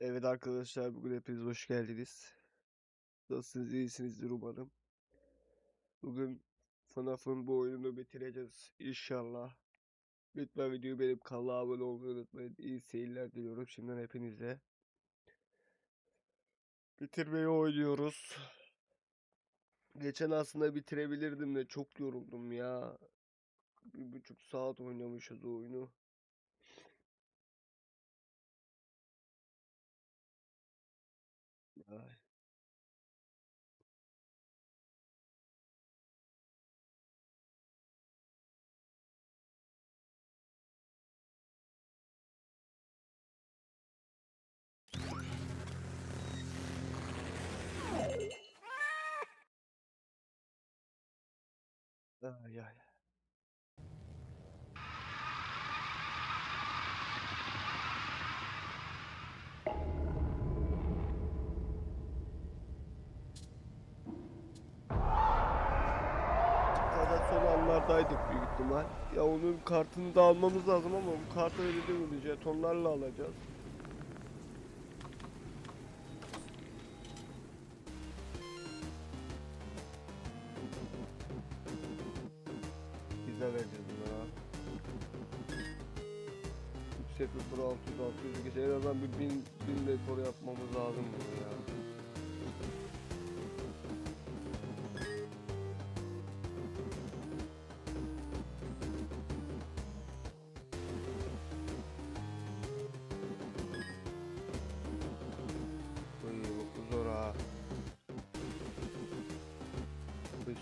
Evet arkadaşlar bugün hepiniz hoş geldiniz. Nasılsınız iyisinizdir umarım. Bugün FNAF'ın bu oyununu bitireceğiz inşallah. Lütfen videoyu beğenip kanala abone olmayı unutmayın. İyi seyirler diliyorum şimdiden hepinize. Bitirmeyi oynuyoruz. Geçen aslında bitirebilirdim de çok yoruldum ya. Bir buçuk saat oynamışız o oyunu. Ay. Ay ay. Zaten anlardaydık büyük ihtimal. Ya onun kartını da almamız lazım ama bu kartı öyle değil mi? Jetonlarla alacağız.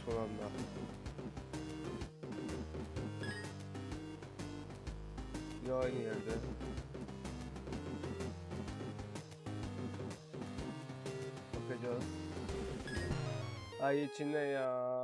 Son anda. Ya aynı yerde. Bakacağız. Ay içinde ya.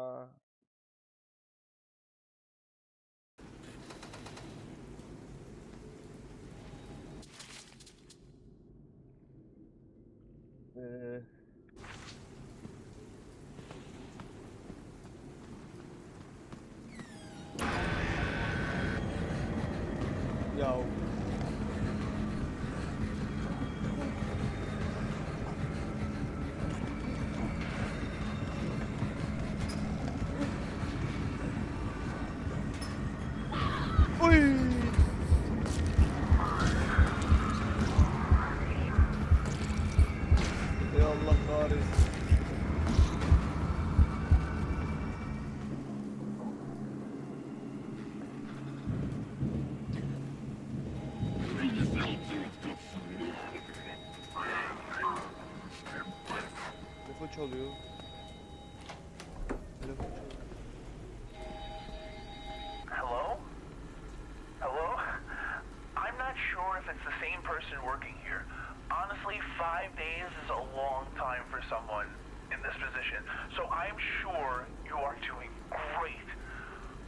It's the same person working here. Honestly, five days is a long time for someone in this position. So I'm sure you are doing great.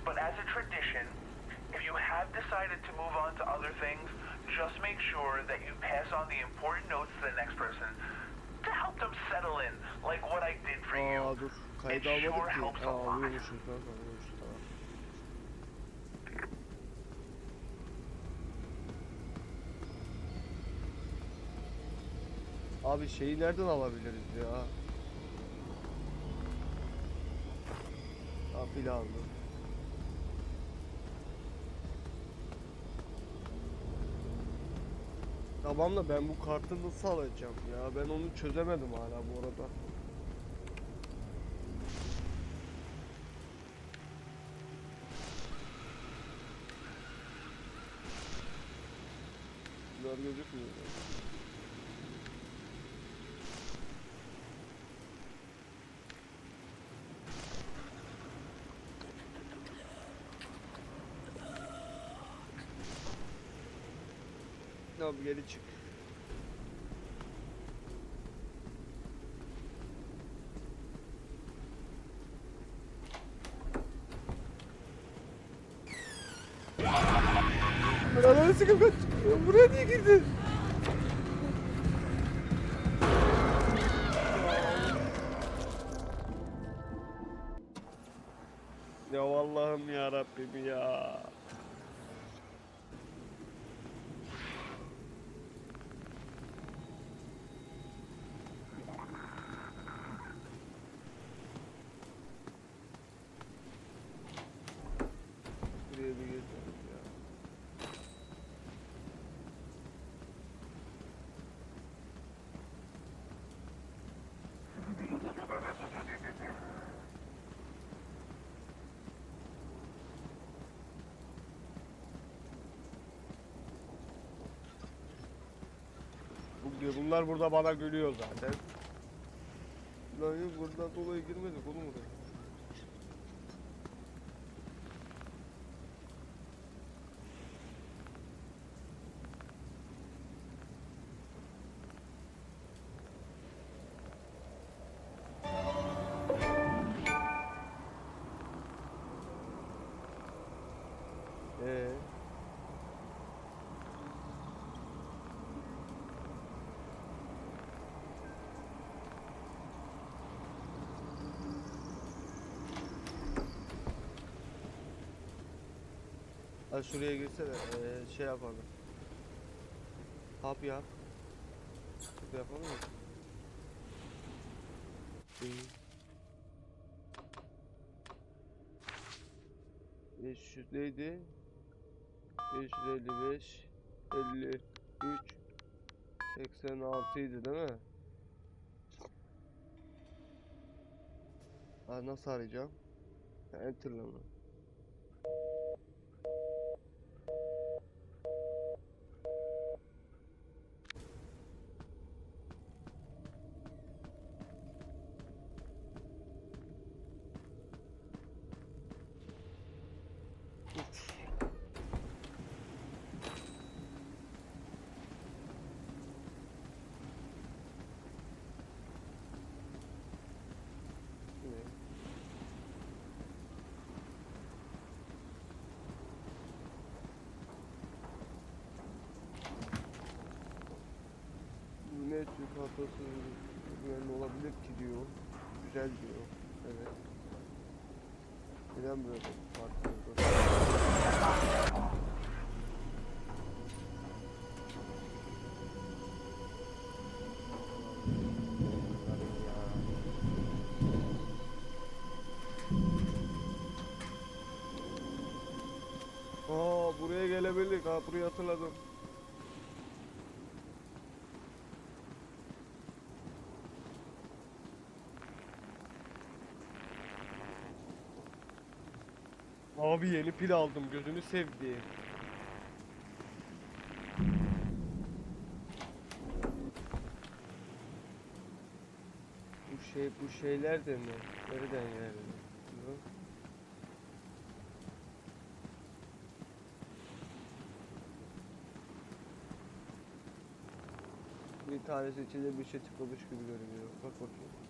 But as a tradition, if you have decided to move on to other things, just make sure that you pass on the important notes to the next person to help them settle in, like what I did for you. Dur. It sure helps a lot. alıyormuşuz. Abi şeyi nereden alabiliriz ya? Ha pil aldım. Tamam da ben bu kartı nasıl alacağım ya? Ben onu çözemedim hala bu arada. Bunlar gözükmüyor. Abi geri çık. Ananı sıkım kaç. Ya Buraya niye girdin? Ya Allah'ım ya Rabbim ya. Gidiyor. Bunlar burada bana gülüyor zaten. Lan yok buradan dolayı girmedik oğlum oraya. Ha şuraya girsene ee, şey yapalım. Hap yap. Şurada yapalım mı? İyi. 500 neydi? 555 53 86 idi değil mi? Ha, nasıl arayacağım? Enter'la mı? Ne? Bu ne Türk hatası güvenli olabilir ki diyor. Güzel diyor. Evet. Neden böyle farklı oldu? Ya. Aa buraya gelebildik ha burayı hatırladım. Abi yeni pil aldım gözünü sevdi. Bu şey bu şeyler de mi? Nereden? Bu? Bir tanesi içinde bir şey tıklamış gibi görünüyor. Bak bakayım.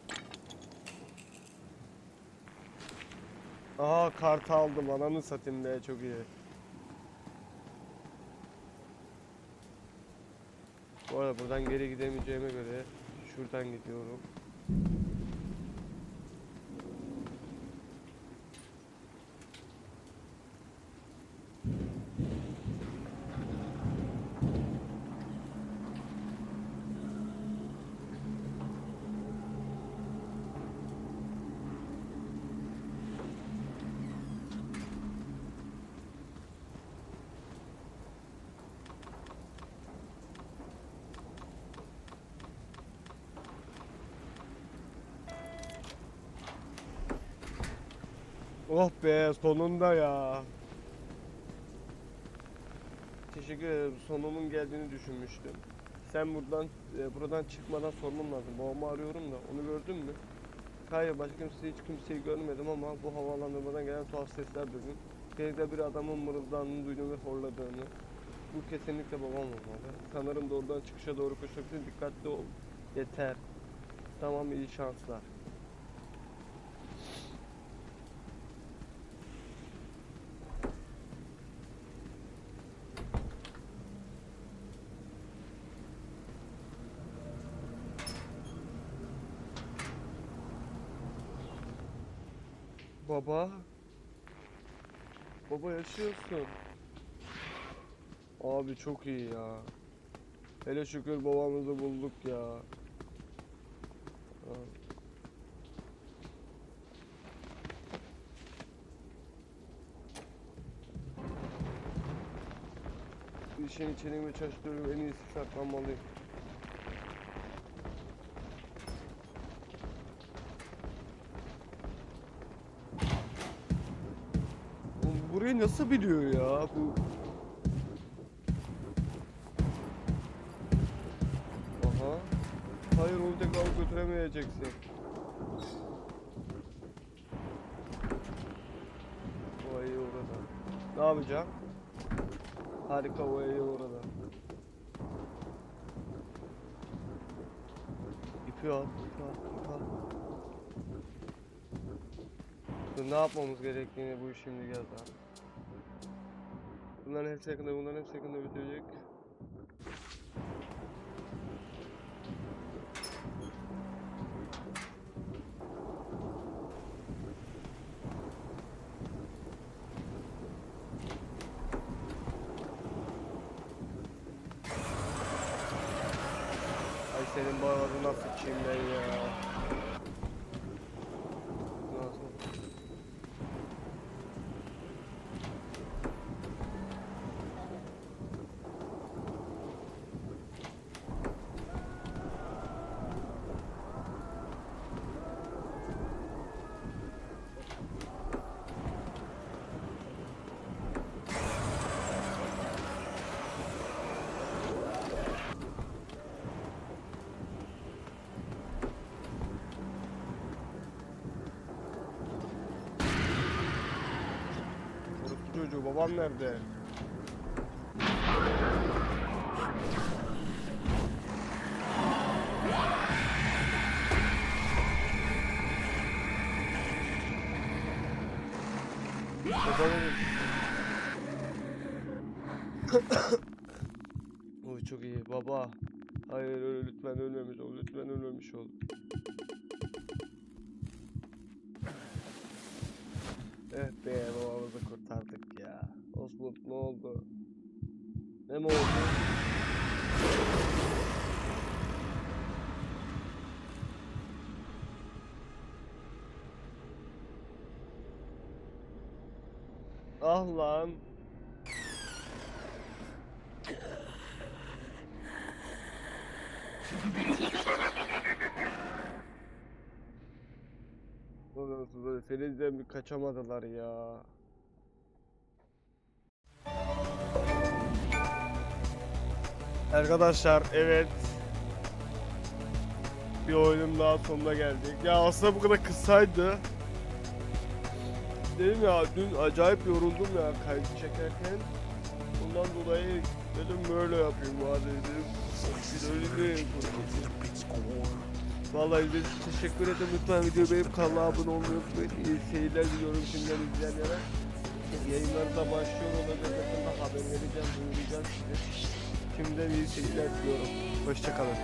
Aha kart aldım ananı satayım be çok iyi. Bu arada buradan geri gidemeyeceğime göre şuradan gidiyorum. Oh be sonunda ya. Teşekkür ederim. Sonumun geldiğini düşünmüştüm. Sen buradan e, buradan çıkmadan sormam lazım. Babamı arıyorum da onu gördün mü? Hayır başka kimse hiç kimseyi görmedim ama bu havalandırmadan gelen tuhaf sesler duydum. Geride bir adamın mırıldandığını duydum ve horladığını. Bu kesinlikle babam olmalı. Sanırım doğrudan çıkışa doğru koşabilirsin. Dikkatli ol. Yeter. Tamam iyi şanslar. Baba. Baba yaşıyorsun. Abi çok iyi ya. Hele şükür babamızı bulduk ya. İşin içini çalıştırıyorum en iyisi saklanmalıyım. Oğlum Burayı nasıl biliyor ya bu? Aha. Hayır onu tek alıp götüremeyeceksin. O ayı orada. Ne yapacağım? Harika o ayı orada. İpi al, ipi al, ipi al. Ne yapmamız gerektiğini bu şimdi abi. Bunların hepsi yakında, bunların hepsi yakında bitirecek. Ay senin bu ağzına sıçayım ben ya. Nasıl? Orospu çocuğu babam nerede? Babanın... Oy çok iyi baba. Hayır öyle lütfen ölmemiş ol lütfen ölmemiş ol. Ne oldu? Ne mi oldu? Ah lan. Filiz'den bir kaçamadılar ya. Arkadaşlar evet. Bir oyunun daha sonuna geldik. Ya aslında bu kadar kısaydı. Dedim ya dün acayip yoruldum ya kayıt çekerken. Ondan dolayı dedim böyle yapayım bari dedim. Bir öyle Vallahi izlediğiniz teşekkür ederim. Lütfen videoyu beğenip kanala abone olmayı unutmayın. İyi seyirler diliyorum şimdiden izleyenlere. Yayınlarına başlıyor olacak yakında haber vereceğim, duyuracağım size. Şimdiden iyi seyirler diliyorum. Hoşçakalın.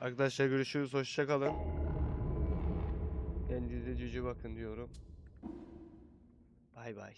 Arkadaşlar görüşürüz. Hoşça kalın. Kendinize cici bakın diyorum. Bay bay.